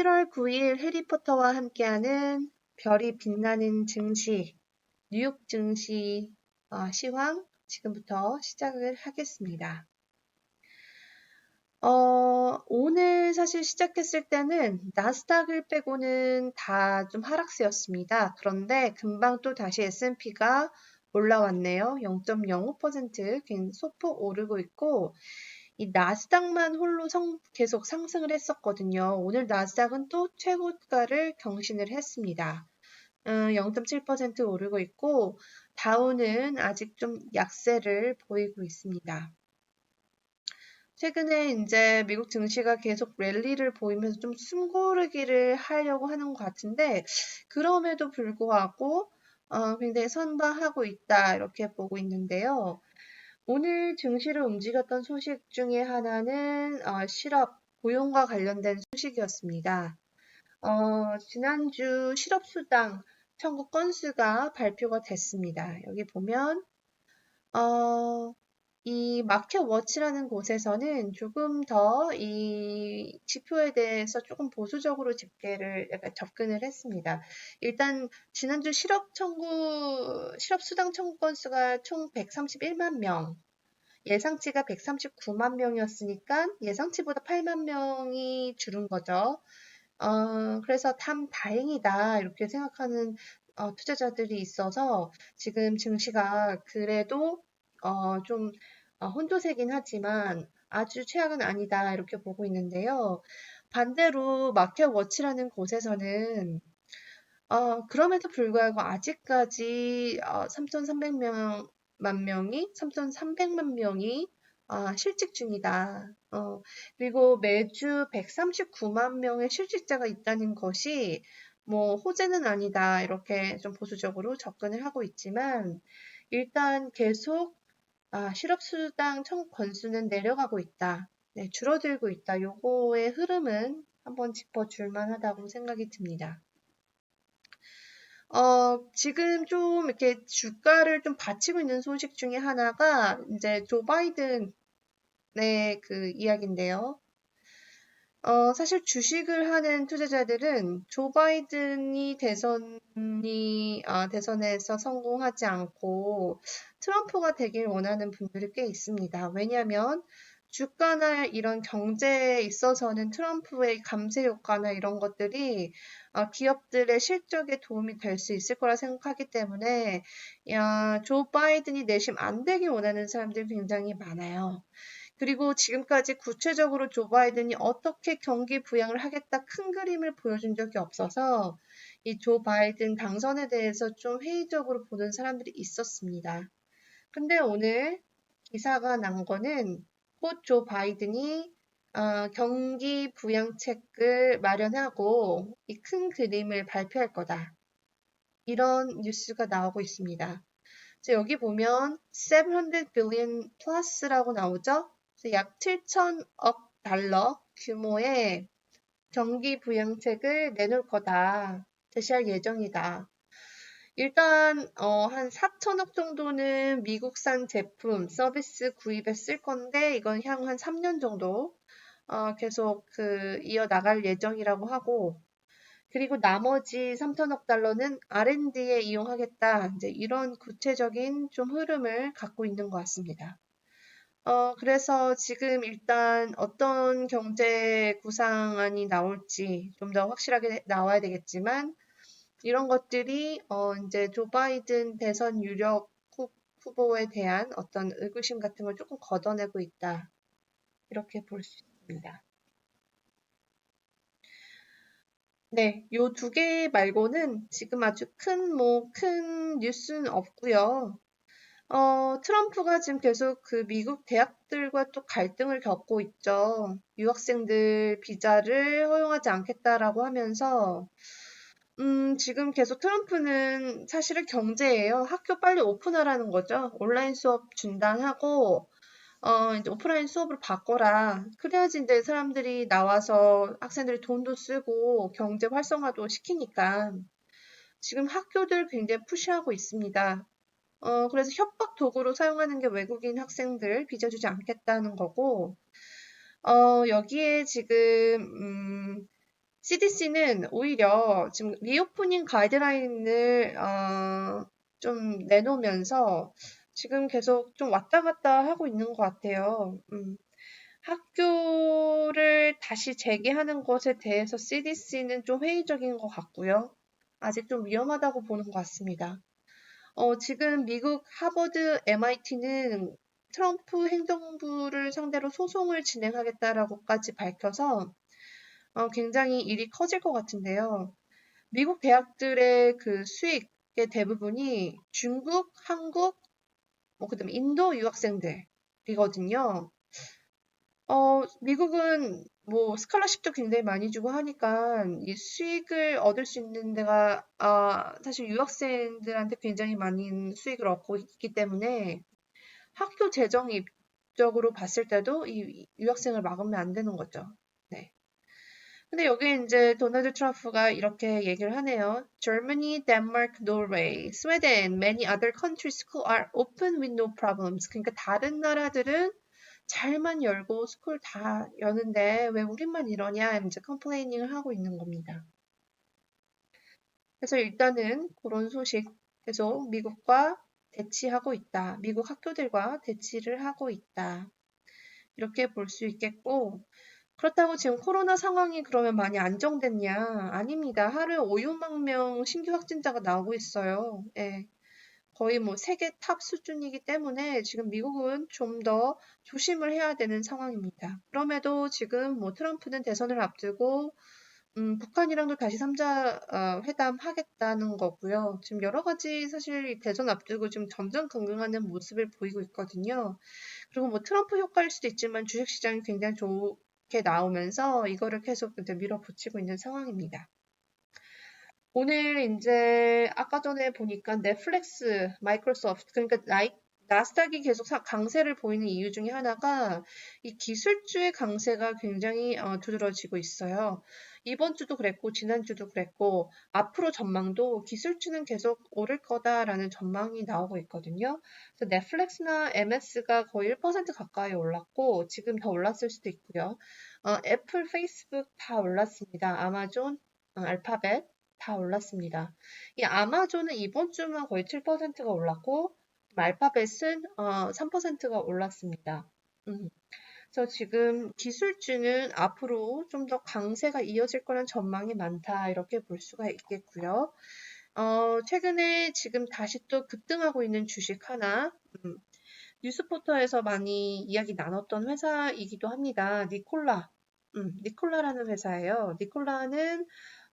7월 9일 해리포터와 함께하는 별이 빛나는 증시, 뉴욕 증시 어, 시황 지금부터 시작을 하겠습니다. 어, 오늘 사실 시작했을 때는 나스닥을 빼고는 다 좀 하락세였습니다. 그런데 금방 또 다시 S&P가 올라왔네요. 0.05% 소폭 오르고 있고 이 나스닥만 홀로 성, 계속 상승을 했었거든요. 오늘 나스닥은 또 최고가를 경신을 했습니다. 음, 0.7% 오르고 있고 다우는 아직 좀 약세를 보이고 있습니다. 최근에 이제 미국 증시가 계속 랠리를 보이면서 좀 숨고르기를 하려고 하는 것 같은데 그럼에도 불구하고 어, 굉장히 선방하고 있다 이렇게 보고 있는데요. 오늘 증시를 움직였던 소식 중에 하나는 어, 실업, 고용과 관련된 소식이었습니다. 어, 지난주 실업수당 청구 건수가 발표가 됐습니다. 여기 보면 어, 이 마켓 워치라는 곳에서는 조금 더 이 지표에 대해서 조금 보수적으로 집계를 약간 접근을 했습니다. 일단 지난주 실업 청구 실업 수당 청구 건수가 총 131만 명. 예상치가 139만 명이었으니까 예상치보다 8만 명이 줄은 거죠. 어, 그래서 참 다행이다 이렇게 생각하는 어, 투자자들이 있어서 지금 증시가 그래도 어, 좀 어, 혼조세긴 하지만 아주 최악은 아니다 이렇게 보고 있는데요. 반대로 마켓워치라는 곳에서는 어, 그럼에도 불구하고 아직까지 어, 3,300만 명이 3,300만 명이 아, 실직 중이다. 어, 그리고 매주 139만 명의 실직자가 있다는 것이 뭐 호재는 아니다. 이렇게 좀 보수적으로 접근을 하고 있지만 일단 계속 아, 실업수당 청구 건수는 내려가고 있다. 네, 줄어들고 있다. 요거의 흐름은 한번 짚어줄 만하다고 생각이 듭니다. 어, 지금 좀 이렇게 주가를 좀 받치고 있는 소식 중에 하나가 이제 조 바이든의 그 이야기인데요. 어, 사실 주식을 하는 투자자들은 조 바이든이 대선이, 아, 대선에서 성공하지 않고 트럼프가 되길 원하는 분들이 꽤 있습니다. 왜냐하면 주가나 이런 경제에 있어서는 트럼프의 감세 효과나 이런 것들이 어, 기업들의 실적에 도움이 될 수 있을 거라 생각하기 때문에 야, 조 바이든이 내심 안 되길 원하는 사람들이 굉장히 많아요. 그리고 지금까지 구체적으로 조 바이든이 어떻게 경기 부양을 하겠다 큰 그림을 보여준 적이 없어서 이 조 바이든 당선에 대해서 좀 회의적으로 보는 사람들이 있었습니다. 근데 오늘 기사가 난 거는 곧 조 바이든이 어, 경기 부양책을 마련하고 이 큰 그림을 발표할 거다. 이런 뉴스가 나오고 있습니다. 여기 보면 700 billion plus라고 나오죠? 약 7천억 달러 규모의 경기 부양책을 내놓을 거다. 제시할 예정이다. 일단 어, 한 4천억 정도는 미국산 제품, 서비스 구입에 쓸 건데 이건 향후 한 3년 정도 어, 계속 그 이어 나갈 예정이라고 하고 그리고 나머지 3천억 달러는 R&D에 이용하겠다. 이제 이런 구체적인 좀 흐름을 갖고 있는 것 같습니다. 어, 그래서 지금 일단 어떤 경제 구상안이 나올지 좀 더 확실하게 나와야 되겠지만, 이런 것들이, 어, 이제 조 바이든 대선 유력 후보에 대한 어떤 의구심 같은 걸 조금 걷어내고 있다. 이렇게 볼 수 있습니다. 네, 요 두 개 말고는 지금 아주 큰, 뭐, 큰 뉴스는 없고요. 어, 트럼프가 지금 계속 그 미국 대학들과 또 갈등을 겪고 있죠. 유학생들 비자를 허용하지 않겠다라고 하면서, 음, 지금 계속 트럼프는 사실은 경제예요. 학교 빨리 오픈하라는 거죠. 온라인 수업 중단하고, 어, 이제 오프라인 수업을 바꿔라. 그래야지 이제 사람들이 나와서 학생들이 돈도 쓰고 경제 활성화도 시키니까. 지금 학교들 굉장히 푸시하고 있습니다. 어, 그래서 협박 도구로 사용하는 게 외국인 학생들 비자 주지 않겠다는 거고, 어, 여기에 지금, 음, CDC는 오히려 지금 리오프닝 가이드라인을 어, 좀 내놓으면서 지금 계속 좀 왔다 갔다 하고 있는 것 같아요. 음, 학교를 다시 재개하는 것에 대해서 CDC는 좀 회의적인 것 같고요. 아직 좀 위험하다고 보는 것 같습니다. 어, 지금 미국 하버드 MIT는 트럼프 행정부를 상대로 소송을 진행하겠다라고까지 밝혀서 어, 굉장히 일이 커질 것 같은데요. 미국 대학들의 그 수익의 대부분이 중국, 한국, 뭐 그다음에 인도 유학생들이거든요. 어, 미국은 뭐 스칼러십도 굉장히 많이 주고 하니까 이 수익을 얻을 수 있는 데가 아, 사실 유학생들한테 굉장히 많은 수익을 얻고 있기 때문에 학교 재정 입적으로 봤을 때도 이 유학생을 막으면 안 되는 거죠. 네. 근데 여기 이제 도널드 트럼프가 이렇게 얘기를 하네요. Germany, Denmark, Norway, Sweden, many other countries who are open with no problems. 그러니까 다른 나라들은 잘만 열고 스쿨 다 여는데 왜 우리만 이러냐 이제 컴플레이닝을 하고 있는 겁니다. 그래서 일단은 그런 소식 계속 미국과 대치하고 있다. 미국 학교들과 대치를 하고 있다. 이렇게 볼 수 있겠고 그렇다고 지금 코로나 상황이 그러면 많이 안정됐냐? 아닙니다. 하루에 5, 6만 명 신규 확진자가 나오고 있어요. 예. 거의 뭐 세계 탑 수준이기 때문에 지금 미국은 좀 더 조심을 해야 되는 상황입니다. 그럼에도 지금 뭐 트럼프는 대선을 앞두고 음, 북한이랑도 다시 3자 어, 회담 하겠다는 거고요. 지금 여러 가지 사실 대선 앞두고 지금 점점 긍긍하는 모습을 보이고 있거든요. 그리고 뭐 트럼프 효과일 수도 있지만 주식시장이 굉장히 좋 게 나오면서 이거를 계속 이제 밀어붙이고 있는 상황입니다. 오늘 이제 아까 전에 보니까 넷플릭스, 마이크로소프트 그러니까 나이, 나스닥이 계속 강세를 보이는 이유 중에 하나가 이 기술주의 강세가 굉장히 어, 두드러지고 있어요. 이번 주도 그랬고 지난 주도 그랬고 앞으로 전망도 기술주는 계속 오를 거다라는 전망이 나오고 있거든요. 그래서 넷플릭스나 MS가 거의 1% 가까이 올랐고 지금 더 올랐을 수도 있고요. 어, 애플, 페이스북 다 올랐습니다. 아마존, 어, 알파벳 다 올랐습니다. 이 아마존은 이번 주만 거의 7%가 올랐고 알파벳은 어, 3%가 올랐습니다. 음. 그래서 지금 기술주는 앞으로 좀 더 강세가 이어질 거란 전망이 많다 이렇게 볼 수가 있겠고요. 어, 최근에 지금 다시 또 급등하고 있는 주식 하나 음, 뉴스포터에서 많이 이야기 나눴던 회사이기도 합니다. 니콜라, 음, 니콜라라는 회사예요. 니콜라는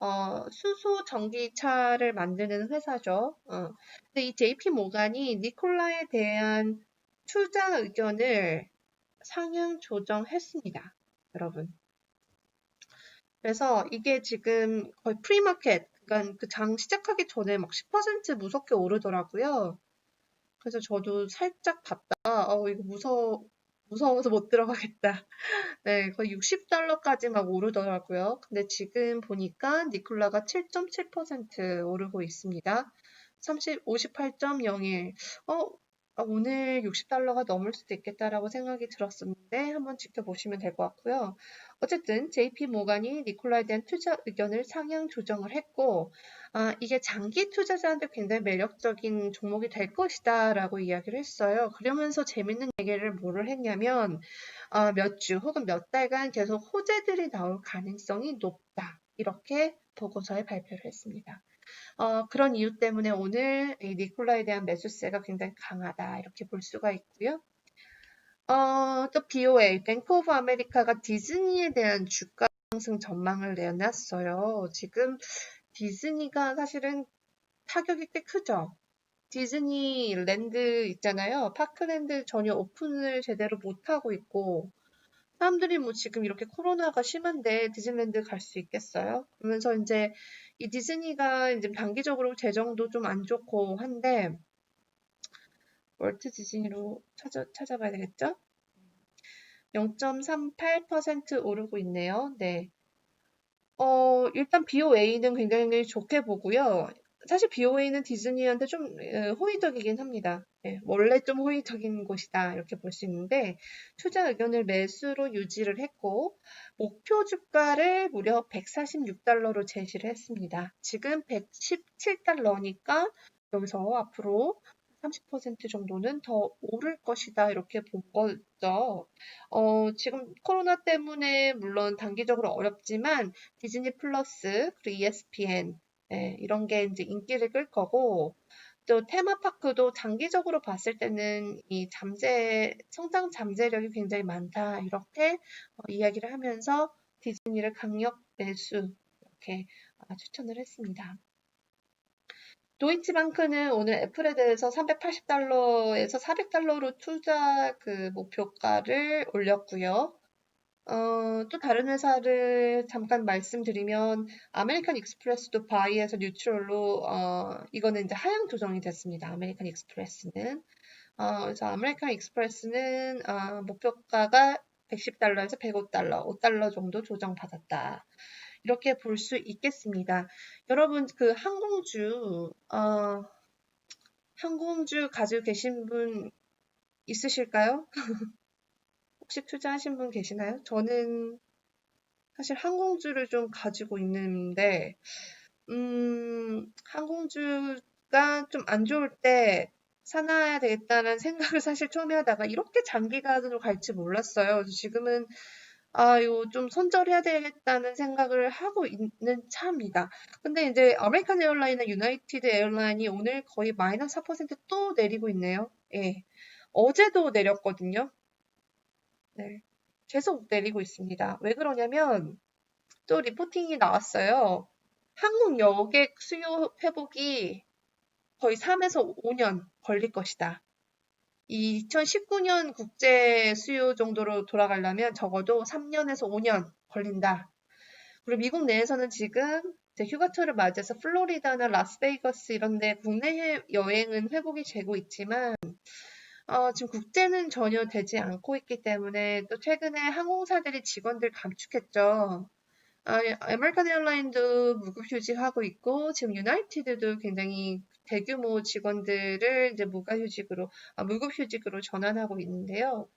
어, 수소 전기차를 만드는 회사죠. 어. 근데 이 JP 모간이 니콜라에 대한 투자 의견을 상향 조정했습니다. 여러분. 그래서 이게 지금 거의 프리마켓, 그러니까 그 장 시작하기 전에 막 10% 무섭게 오르더라고요. 그래서 저도 살짝 봤다. 어, 이거 무서워, 무서워서 못 들어가겠다. 네, 거의 60달러까지 막 오르더라고요. 근데 지금 보니까 니콜라가 7.7% 오르고 있습니다. 30, 58.01. 어, 아, 오늘 60달러가 넘을 수도 있겠다라고 생각이 들었었는데 한번 지켜보시면 될 것 같고요. 어쨌든 JP 모간이 니콜라에 대한 투자 의견을 상향 조정을 했고 아, 이게 장기 투자자한테 굉장히 매력적인 종목이 될 것이다 라고 이야기를 했어요. 그러면서 재밌는 얘기를 뭐를 했냐면 아, 몇 주 혹은 몇 달간 계속 호재들이 나올 가능성이 높다. 이렇게 보고서에 발표를 했습니다. 어, 그런 이유 때문에 오늘 이 니콜라에 대한 매수세가 굉장히 강하다 이렇게 볼 수가 있고요. 어, 또 BOA, 뱅크 오브 아메리카가 디즈니에 대한 주가 상승 전망을 내놨어요. 지금 디즈니가 사실은 타격이 꽤 크죠. 디즈니 랜드 있잖아요. 파크랜드 전혀 오픈을 제대로 못하고 있고 사람들이 뭐 지금 이렇게 코로나가 심한데 디즈니랜드 갈 수 있겠어요? 그러면서 이제 이 디즈니가 이제 단기적으로 재정도 좀 안 좋고 한데 월트 디즈니로 찾아, 찾아봐야 되겠죠? 0.38% 오르고 있네요. 네. 어, 일단 BOA는 굉장히 좋게 보고요. 사실 BOA는 디즈니한테 좀 호의적이긴 합니다. 네, 원래 좀 호의적인 곳이다 이렇게 볼 수 있는데 투자 의견을 매수로 유지를 했고 목표 주가를 무려 146달러로 제시를 했습니다. 지금 117달러니까 여기서 앞으로 30% 정도는 더 오를 것이다 이렇게 본 거죠. 어, 지금 코로나 때문에 물론 단기적으로 어렵지만 디즈니 플러스 그리고 ESPN 네, 이런 게 이제 인기를 끌 거고 또 테마파크도 장기적으로 봤을 때는 이 잠재 성장 잠재력이 굉장히 많다 이렇게 어, 이야기를 하면서 디즈니를 강력 매수 이렇게 어, 추천을 했습니다. 도이치방크는 오늘 애플에 대해서 380달러에서 400달러로 투자 그 목표가를 올렸고요. 어, 또 다른 회사를 잠깐 말씀드리면 아메리칸 익스프레스도 바이에서 뉴트럴로 어, 이거는 이제 하향 조정이 됐습니다. 아메리칸 익스프레스는 어, 그래서 아메리칸 익스프레스는 어, 목표가가 110달러에서 105달러, 5달러 정도 조정받았다. 이렇게 볼 수 있겠습니다. 여러분 그 항공주 어, 항공주 가지고 계신 분 있으실까요? 혹시 투자하신 분 계시나요? 저는 사실 항공주를 좀 가지고 있는데, 음, 항공주가 좀 안 좋을 때 사놔야 되겠다는 생각을 사실 처음에 하다가 이렇게 장기간으로 갈지 몰랐어요. 지금은 아, 이거 좀 손절해야 되겠다는 생각을 하고 있는 차입니다. 근데 이제 아메리칸 에어라인이나 유나이티드 에어라인이 오늘 거의 마이너스 4%또 내리고 있네요. 예. 어제도 내렸거든요. 네. 계속 내리고 있습니다. 왜 그러냐면 또 리포팅이 나왔어요. 한국 여객 수요 회복이 거의 3에서 5년 걸릴 것이다. 2019년 국제 수요 정도로 돌아가려면 적어도 3년에서 5년 걸린다. 그리고 미국 내에서는 지금 휴가철을 맞이해서 플로리다나 라스베이거스 이런 데 국내 여행은 회복이 되고 있지만 어, 지금 국제는 전혀 되지 않고 있기 때문에 또 최근에 항공사들이 직원들 감축했죠. 아, 아메리칸 에어라인도 무급 휴직하고 있고 지금 유나이티드도 굉장히 대규모 직원들을 이제 무가 휴직으로 아, 무급 휴직으로 전환하고 있는데요.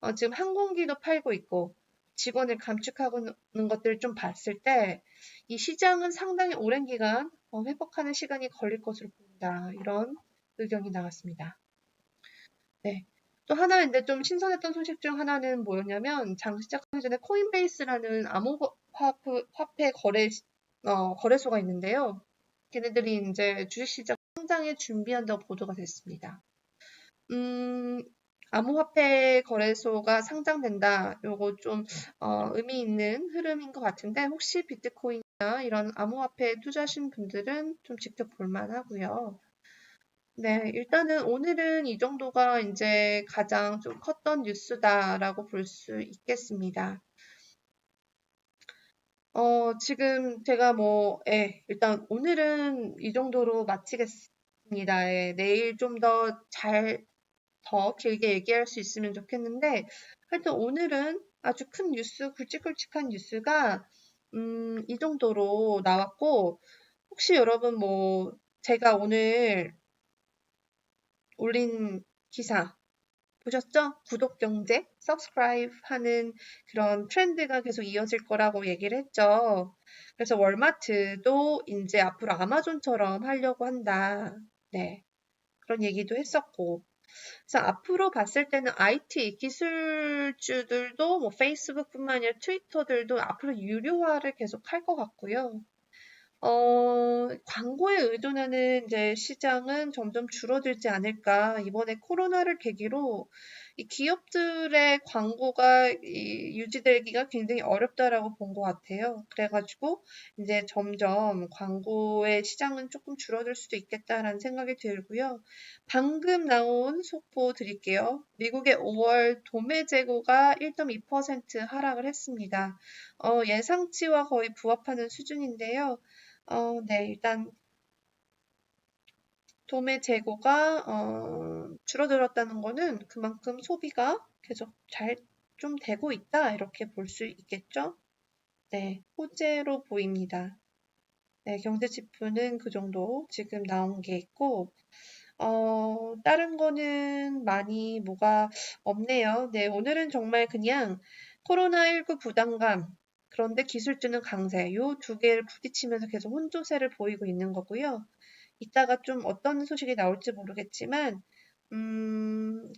어, 지금 항공기도 팔고 있고 직원을 감축하고 있는 것들을 좀 봤을 때 이 시장은 상당히 오랜 기간 어, 회복하는 시간이 걸릴 것으로 보인다. 이런 의견이 나왔습니다. 네. 또 하나 인데 좀 신선했던 소식 중 하나는 뭐였냐면 장 시작하기 전에 코인베이스라는 암호화폐 거래 어, 거래소가 있는데요. 걔네들이 이제 주식시장 상장에 준비한다고 보도가 됐습니다. 음, 암호화폐 거래소가 상장된다. 요거 좀 어, 의미 있는 흐름인 것 같은데 혹시 비트코인이나 이런 암호화폐에 투자하신 분들은 좀 직접 볼만하고요. 네, 일단은 오늘은 이 정도가 이제 가장 좀 컸던 뉴스다라고 볼 수 있겠습니다. 어, 지금 제가 뭐, 예, 일단 오늘은 이 정도로 마치겠습니다. 예, 내일 좀 더 잘, 더 길게 얘기할 수 있으면 좋겠는데, 하여튼 오늘은 아주 큰 뉴스, 굵직굵직한 뉴스가, 음, 이 정도로 나왔고, 혹시 여러분 뭐, 제가 오늘 올린 기사 보셨죠? 구독 경제, subscribe 하는 그런 트렌드가 계속 이어질 거라고 얘기를 했죠. 그래서 월마트도 이제 앞으로 아마존처럼 하려고 한다. 네. 그런 얘기도 했었고. 그래서 앞으로 봤을 때는 IT 기술주들도 뭐 페이스북뿐만 아니라 트위터들도 앞으로 유료화를 계속 할 것 같고요. 어, 광고에 의존하는 이제 시장은 점점 줄어들지 않을까. 이번에 코로나를 계기로 이 기업들의 광고가 이 유지되기가 굉장히 어렵다라고 본 것 같아요. 그래가지고 이제 점점 광고의 시장은 조금 줄어들 수도 있겠다라는 생각이 들고요. 방금 나온 속보 드릴게요. 미국의 5월 도매 재고가 1.2% 하락을 했습니다. 어, 예상치와 거의 부합하는 수준인데요. 어, 네, 일단 도매 재고가 어, 줄어들었다는 거는 그만큼 소비가 계속 잘 좀 되고 있다 이렇게 볼 수 있겠죠? 네, 호재로 보입니다. 네, 경제 지표는 그 정도 지금 나온 게 있고 어, 다른 거는 많이 뭐가 없네요. 네, 오늘은 정말 그냥 코로나19 부담감, 그런데 기술주는 강세, 요 두 개를 부딪히면서 계속 혼조세를 보이고 있는 거고요. 이따가 좀 어떤 소식이 나올지 모르겠지만, 음,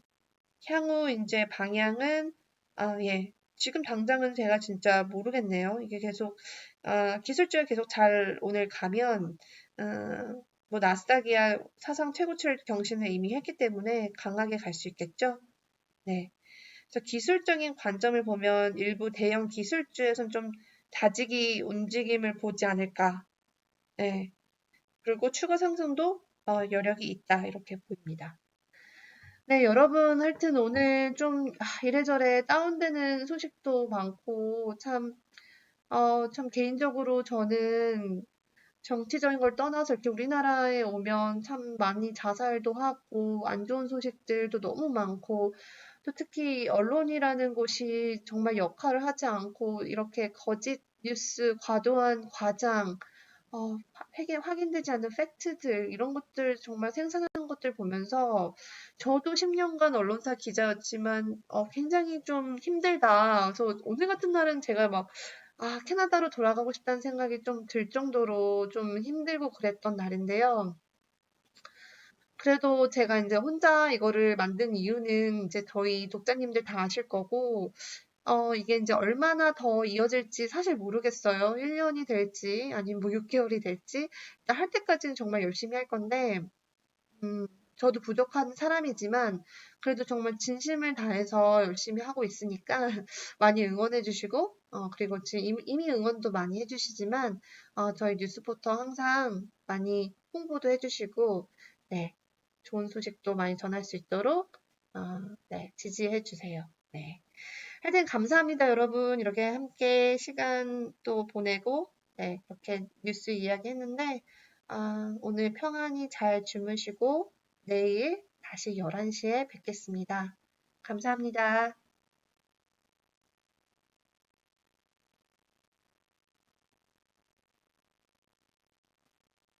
향후 이제 방향은, 아, 예. 지금 당장은 제가 진짜 모르겠네요. 이게 계속, 아, 기술주가 계속 잘 오늘 가면, 어, 뭐 나스닥이야 사상 최고치를 경신을 이미 했기 때문에 강하게 갈 수 있겠죠. 네. 그래서 기술적인 관점을 보면 일부 대형 기술주에선 좀 다지기 움직임을 보지 않을까. 네. 그리고 추가 상승도 어, 여력이 있다 이렇게 보입니다. 네, 여러분 하여튼 오늘 좀 아, 이래저래 다운되는 소식도 많고 참, 어, 참 개인적으로 저는 정치적인 걸 떠나서 이렇게 우리나라에 오면 참 많이 자살도 하고 안 좋은 소식들도 너무 많고 또 특히 언론이라는 곳이 정말 역할을 하지 않고 이렇게 거짓 뉴스, 과도한 과장, 어, 확인, 확인되지 않는 팩트들 이런 것들 정말 생산하는 것들 보면서 저도 10년간 언론사 기자였지만 어, 굉장히 좀 힘들다. 그래서 오늘 같은 날은 제가 막 아, 캐나다로 돌아가고 싶다는 생각이 좀 들 정도로 좀 힘들고 그랬던 날인데요. 그래도 제가 이제 혼자 이거를 만든 이유는 이제 저희 독자님들 다 아실 거고, 어, 이게 이제 얼마나 더 이어질지 사실 모르겠어요. 1년이 될지, 아니면 뭐 6개월이 될지. 할 때까지는 정말 열심히 할 건데, 음, 저도 부족한 사람이지만 그래도 정말 진심을 다해서 열심히 하고 있으니까 많이 응원해 주시고 어, 그리고 지금 이미 응원도 많이 해 주시지만 어, 저희 뉴스포터 항상 많이 홍보도 해 주시고 네 좋은 소식도 많이 전할 수 있도록 어, 네 지지해 주세요. 네. 하여튼 감사합니다 여러분 이렇게 함께 시간 또 보내고 네 이렇게 뉴스 이야기 했는데 아, 오늘 평안히 잘 주무시고 내일 다시 11시에 뵙겠습니다. 감사합니다.